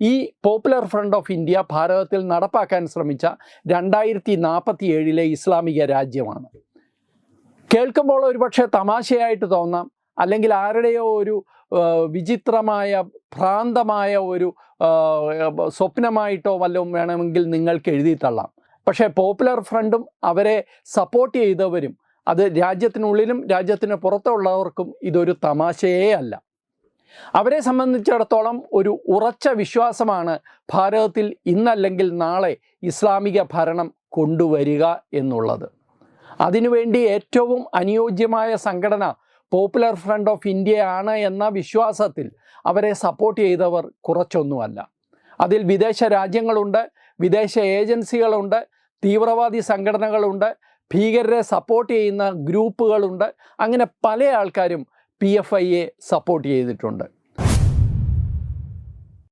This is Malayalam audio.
ഈ പോപ്പുലർ ഫ്രണ്ട് ഓഫ് ഇന്ത്യ ഭാരതത്തിൽ നടപ്പാക്കാൻ ശ്രമിച്ച രണ്ടായിരത്തി നാൽപ്പത്തി ഏഴിലെ ഇസ്ലാമിക രാജ്യമാണ്. കേൾക്കുമ്പോൾ ഒരുപക്ഷെ തമാശയായിട്ട് തോന്നാം അല്ലെങ്കിൽ ആരുടെയോ ഒരു വിചിത്രമായ ഭ്രാന്തമായ ഒരു സ്വപ്നമായിട്ടോ വല്ലതും വേണമെങ്കിൽ നിങ്ങൾക്ക് എഴുതി തള്ളാം പക്ഷേ പോപ്പുലർ ഫ്രണ്ടും അവരെ സപ്പോർട്ട് ചെയ്തവരും അത് രാജ്യത്തിനുള്ളിലും രാജ്യത്തിന് പുറത്തുള്ളവർക്കും ഇതൊരു തമാശയേ അല്ല. അവരെ സംബന്ധിച്ചിടത്തോളം ഒരു ഉറച്ച വിശ്വാസമാണ് ഭാരതത്തിൽ ഇന്നല്ലെങ്കിൽ നാളെ ഇസ്ലാമിക ഭരണം കൊണ്ടുവരിക എന്നുള്ളത്. അതിനുവേണ്ടി ഏറ്റവും അനുയോജ്യമായ സംഘടന പോപ്പുലർ ഫ്രണ്ട് ഓഫ് ഇന്ത്യയാണ് എന്ന വിശ്വാസത്തിൽ അവരെ സപ്പോർട്ട് ചെയ്തവർ കുറച്ചൊന്നുമല്ല. അതിൽ വിദേശ രാജ്യങ്ങളുണ്ട് വിദേശ ഏജൻസികളുണ്ട് തീവ്രവാദി സംഘടനകളുണ്ട് ഭീകരരെ സപ്പോർട്ട് ചെയ്യുന്ന ഗ്രൂപ്പുകളുണ്ട് അങ്ങനെ പല ആൾക്കാരും പി എഫ് ഐയെ സപ്പോർട്ട് ചെയ്തിട്ടുണ്ട്.